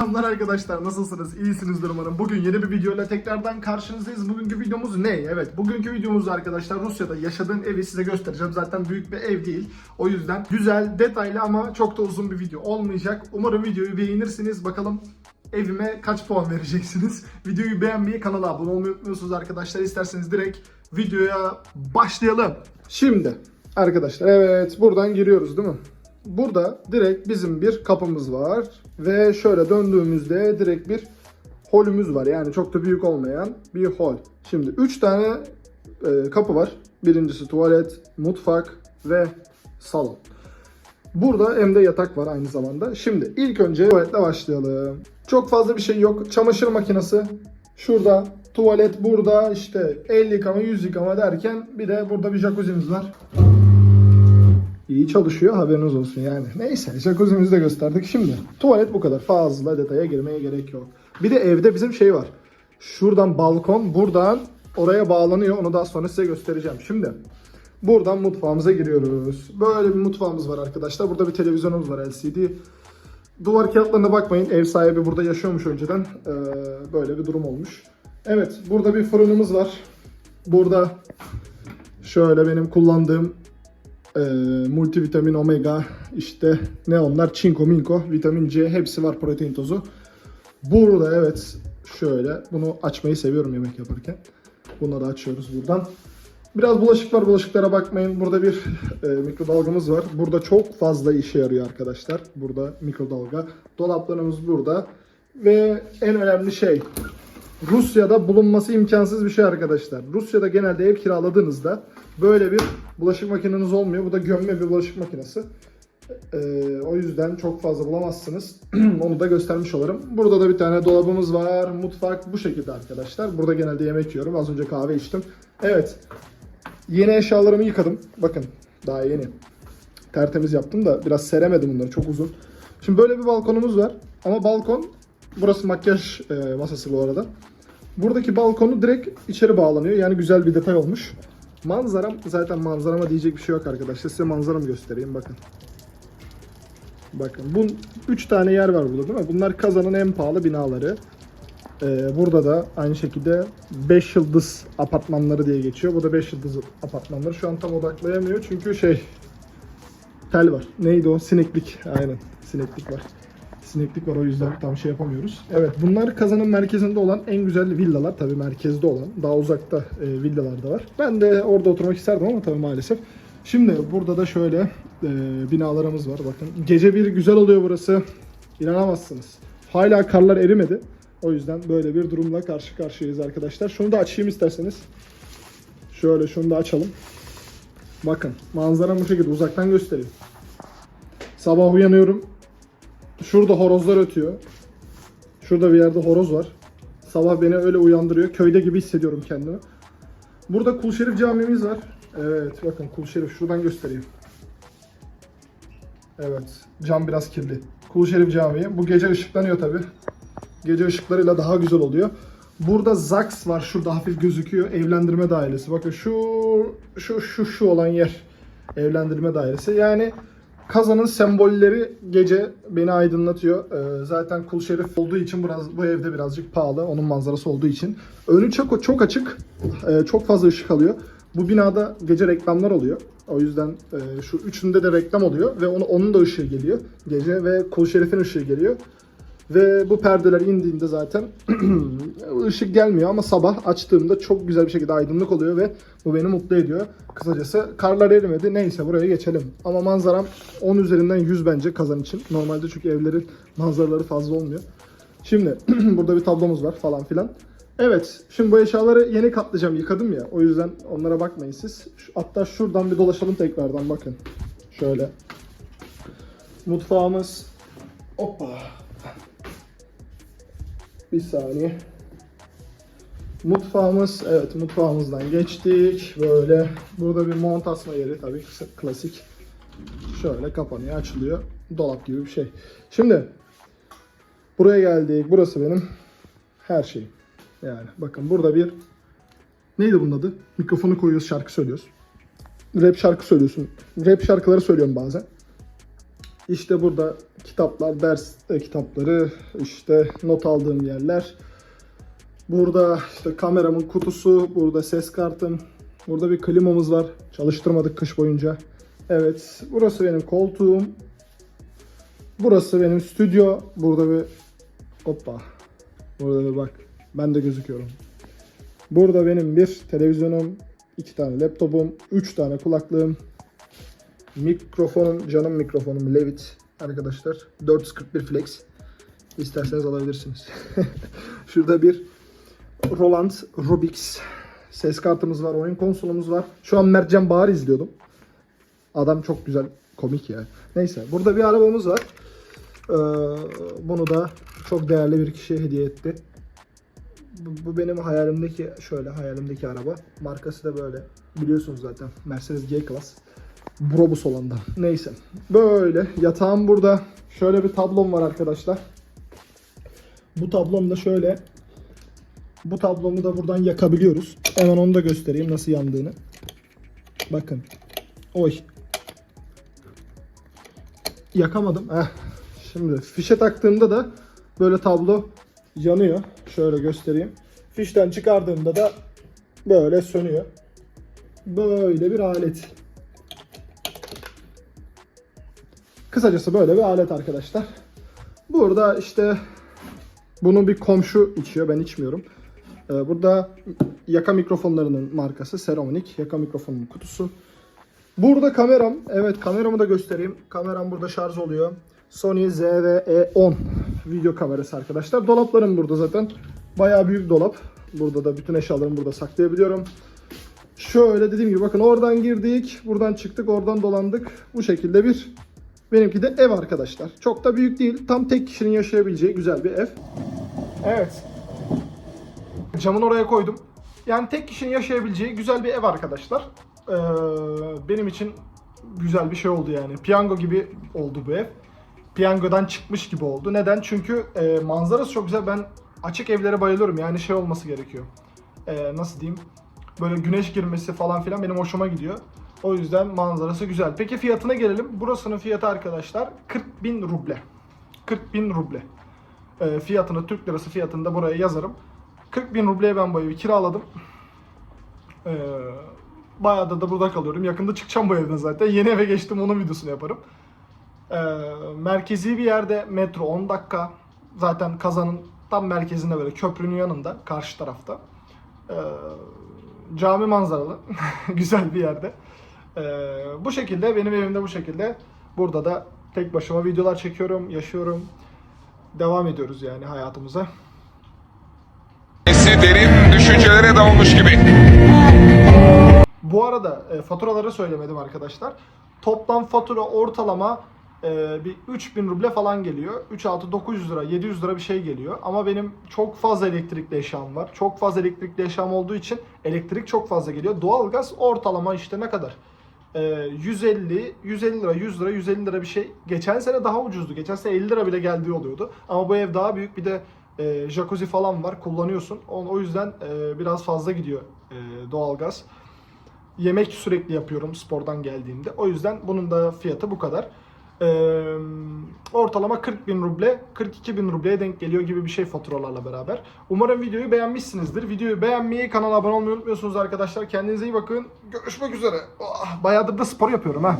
Selamlar arkadaşlar nasılsınız? İyisinizdir umarım. Bugün yeni bir videoyla tekrardan karşınızdayız. Bugünkü videomuz ne? Evet bugünkü videomuz arkadaşlar Rusya'da yaşadığım evi size göstereceğim. Zaten büyük bir ev değil. O yüzden güzel, detaylı ama çok da uzun bir video olmayacak. Umarım videoyu beğenirsiniz. Bakalım evime kaç puan vereceksiniz? Videoyu beğenmeyi, kanala abone olmayı unutmuyorsunuz arkadaşlar. İsterseniz direkt videoya başlayalım. Şimdi arkadaşlar evet buradan giriyoruz değil mi? Burada direkt bizim bir kapımız var ve şöyle döndüğümüzde direkt bir holümüz var. Yani çok da büyük olmayan bir hol. Şimdi 3 tane e, kapı var. Birincisi tuvalet, mutfak ve salon. Burada hem de yatak var aynı zamanda. Şimdi ilk önce tuvaletle başlayalım. Çok fazla bir şey yok. Çamaşır makinesi şurada. Tuvalet burada işte el yıkama yüz yıkama derken bir de burada bir jacuzzi'miz var. İyi çalışıyor haberiniz olsun yani. Neyse jacuzzi'mizi de gösterdik. Şimdi tuvalet bu kadar. Fazla detaya girmeye gerek yok. Bir de evde bizim şey var. Şuradan balkon buradan oraya bağlanıyor. Onu daha sonra size göstereceğim. Şimdi buradan mutfağımıza giriyoruz. Böyle bir mutfağımız var arkadaşlar. Burada bir televizyonumuz var LCD. Duvar kağıtlarına bakmayın. Ev sahibi burada yaşıyormuş önceden. Ee, böyle bir durum olmuş. Evet burada bir fırınımız var. Burada şöyle benim kullandığım e, multivitamin omega işte ne onlar çinko minko vitamin C hepsi var protein tozu. Burada evet şöyle bunu açmayı seviyorum yemek yaparken. Bunları açıyoruz buradan. Biraz bulaşık var bulaşıklara bakmayın. Burada bir e, mikrodalgamız var. Burada çok fazla işe yarıyor arkadaşlar. Burada mikrodalga. Dolaplarımız burada. Ve en önemli şey Rusya'da bulunması imkansız bir şey arkadaşlar. Rusya'da genelde ev kiraladığınızda böyle bir bulaşık makineniz olmuyor. Bu da gömme bir bulaşık makinesi. Ee, o yüzden çok fazla bulamazsınız. Onu da göstermiş olurum. Burada da bir tane dolabımız var. Mutfak bu şekilde arkadaşlar. Burada genelde yemek yiyorum. Az önce kahve içtim. Evet. Yeni eşyalarımı yıkadım. Bakın daha yeni. Tertemiz yaptım da biraz seremedim bunları. Çok uzun. Şimdi böyle bir balkonumuz var. Ama balkon burası makyaj e, masası bu arada. Buradaki balkonu direkt içeri bağlanıyor. Yani güzel bir detay olmuş. Manzaram zaten manzarama diyecek bir şey yok arkadaşlar. Size manzaramı göstereyim bakın. Bakın bu 3 tane yer var burada değil mi? Bunlar Kazan'ın en pahalı binaları. Ee, burada da aynı şekilde 5 yıldız apartmanları diye geçiyor. Bu da 5 yıldız apartmanları. Şu an tam odaklayamıyor çünkü şey tel var. Neydi o? Sineklik. Aynen. Sineklik var. Sineklik var o yüzden tam şey yapamıyoruz. Evet bunlar Kazan'ın merkezinde olan en güzel villalar. Tabii merkezde olan. Daha uzakta e, villalar da var. Ben de orada oturmak isterdim ama tabii maalesef. Şimdi burada da şöyle e, binalarımız var. Bakın gece bir güzel oluyor burası. İnanamazsınız. Hala karlar erimedi. O yüzden böyle bir durumla karşı karşıyayız arkadaşlar. Şunu da açayım isterseniz. Şöyle şunu da açalım. Bakın manzara bu şekilde uzaktan göstereyim. Sabah uyanıyorum. Şurada horozlar ötüyor. Şurada bir yerde horoz var. Sabah beni öyle uyandırıyor. Köyde gibi hissediyorum kendimi. Burada Kul Şerif camimiz var. Evet bakın Kul Şerif şuradan göstereyim. Evet cam biraz kirli. Kul Şerif Camii. Bu gece ışıklanıyor tabi. Gece ışıklarıyla daha güzel oluyor. Burada Zax var şurada hafif gözüküyor. Evlendirme dairesi. Bakın şu şu şu şu olan yer. Evlendirme dairesi. Yani Kazan'ın sembolleri gece beni aydınlatıyor. Ee, zaten Kul Şerif olduğu için biraz bu evde birazcık pahalı. Onun manzarası olduğu için. Önü çok çok açık. Ee, çok fazla ışık alıyor. Bu binada gece reklamlar oluyor. O yüzden e, şu üçünde de reklam oluyor ve onu, onun da ışığı geliyor gece ve Kul Şerif'in ışığı geliyor. Ve bu perdeler indiğinde zaten ışık gelmiyor ama sabah açtığımda çok güzel bir şekilde aydınlık oluyor ve bu beni mutlu ediyor. Kısacası karlar erimedi. Neyse buraya geçelim. Ama manzaram 10 üzerinden 100 bence kazan için. Normalde çünkü evlerin manzaraları fazla olmuyor. Şimdi burada bir tablomuz var falan filan. Evet, şimdi bu eşyaları yeni katlayacağım, yıkadım ya. O yüzden onlara bakmayın siz. Hatta şuradan bir dolaşalım tekrardan bakın. Şöyle. Mutfağımız. Hoppa. Bir saniye. Mutfağımız, evet mutfağımızdan geçtik. Böyle burada bir mont asma yeri tabii klasik. Şöyle kapanıyor, açılıyor. Dolap gibi bir şey. Şimdi buraya geldik. Burası benim her şeyim. Yani bakın burada bir neydi bunun adı? Mikrofonu koyuyoruz, şarkı söylüyoruz. Rap şarkı söylüyorsun. Rap şarkıları söylüyorum bazen. İşte burada kitaplar, ders e, kitapları, işte not aldığım yerler. Burada işte kameramın kutusu, burada ses kartım. Burada bir klimamız var. Çalıştırmadık kış boyunca. Evet, burası benim koltuğum. Burası benim stüdyo. Burada bir hoppa. Burada bir bak. Ben de gözüküyorum. Burada benim bir televizyonum, iki tane laptopum, üç tane kulaklığım, mikrofonum, canım mikrofonum Levit arkadaşlar. 441 Flex. İsterseniz alabilirsiniz. Şurada bir Roland Rubix ses kartımız var, oyun konsolumuz var. Şu an Mertcan Bahar izliyordum. Adam çok güzel, komik ya. Neyse, burada bir arabamız var. Ee, bunu da çok değerli bir kişiye hediye etti. Bu, bu benim hayalimdeki, şöyle hayalimdeki araba. Markası da böyle. Biliyorsunuz zaten. Mercedes G-Class. Brobus olandan. Neyse. Böyle. Yatağım burada. Şöyle bir tablom var arkadaşlar. Bu tablom da şöyle. Bu tablomu da buradan yakabiliyoruz. Hemen onu da göstereyim nasıl yandığını. Bakın. Oy. Yakamadım. Heh. Şimdi fişe taktığımda da böyle tablo yanıyor. Şöyle göstereyim. Fişten çıkardığımda da böyle sönüyor. Böyle bir alet. Kısacası böyle bir alet arkadaşlar. Burada işte bunu bir komşu içiyor. Ben içmiyorum. Ee, burada yaka mikrofonlarının markası Seromonic. Yaka mikrofonun kutusu. Burada kameram. Evet kameramı da göstereyim. Kameram burada şarj oluyor. Sony ZV-E10 video kamerası arkadaşlar. Dolaplarım burada zaten. Bayağı büyük dolap. Burada da bütün eşyalarımı burada saklayabiliyorum. Şöyle dediğim gibi bakın oradan girdik, buradan çıktık, oradan dolandık. Bu şekilde bir benimki de ev arkadaşlar. Çok da büyük değil. Tam tek kişinin yaşayabileceği güzel bir ev. Evet. Camın oraya koydum. Yani tek kişinin yaşayabileceği güzel bir ev arkadaşlar. Ee, benim için güzel bir şey oldu yani. Piyango gibi oldu bu ev. Piyangodan çıkmış gibi oldu. Neden? Çünkü e, manzarası çok güzel. Ben açık evlere bayılıyorum. Yani şey olması gerekiyor. Ee, nasıl diyeyim? Böyle güneş girmesi falan filan benim hoşuma gidiyor. O yüzden manzarası güzel. Peki fiyatına gelelim. Burasının fiyatı arkadaşlar 40 bin ruble. 40 bin ruble. Ee, fiyatını Türk lirası fiyatını da buraya yazarım. 40 bin rubleye ben bu evi kiraladım. Ee, bayağı da, da burada kalıyorum. Yakında çıkacağım bu evden zaten. Yeni eve geçtim onun videosunu yaparım. Ee, merkezi bir yerde metro 10 dakika. Zaten Kazan'ın tam merkezinde böyle köprünün yanında karşı tarafta. Ee, cami manzaralı. Güzel bir yerde. Ee, bu şekilde benim evimde bu şekilde. Burada da tek başıma videolar çekiyorum, yaşıyorum. Devam ediyoruz yani hayatımıza. Kendisi derin düşüncelere dalmış gibi. Bu arada e, faturaları söylemedim arkadaşlar. Toplam fatura ortalama e, bir 3000 ruble falan geliyor. 3 6 900 lira, 700 lira bir şey geliyor. Ama benim çok fazla elektrikli eşyam var. Çok fazla elektrikli eşyam olduğu için elektrik çok fazla geliyor. Doğalgaz ortalama işte ne kadar? E, 150, 150 lira, 100 lira, 150 lira bir şey. Geçen sene daha ucuzdu. Geçen sene 50 lira bile geldiği oluyordu. Ama bu ev daha büyük. Bir de e, jacuzzi falan var. Kullanıyorsun. O, o yüzden e, biraz fazla gidiyor e, doğalgaz. Yemek sürekli yapıyorum spordan geldiğimde. O yüzden bunun da fiyatı bu kadar. Ee, ortalama 40 bin ruble, 42 bin rubleye denk geliyor gibi bir şey faturalarla beraber. Umarım videoyu beğenmişsinizdir. Videoyu beğenmeyi, kanala abone olmayı unutmuyorsunuz arkadaşlar. Kendinize iyi bakın. Görüşmek üzere. Oh, bayağıdır da spor yapıyorum ha.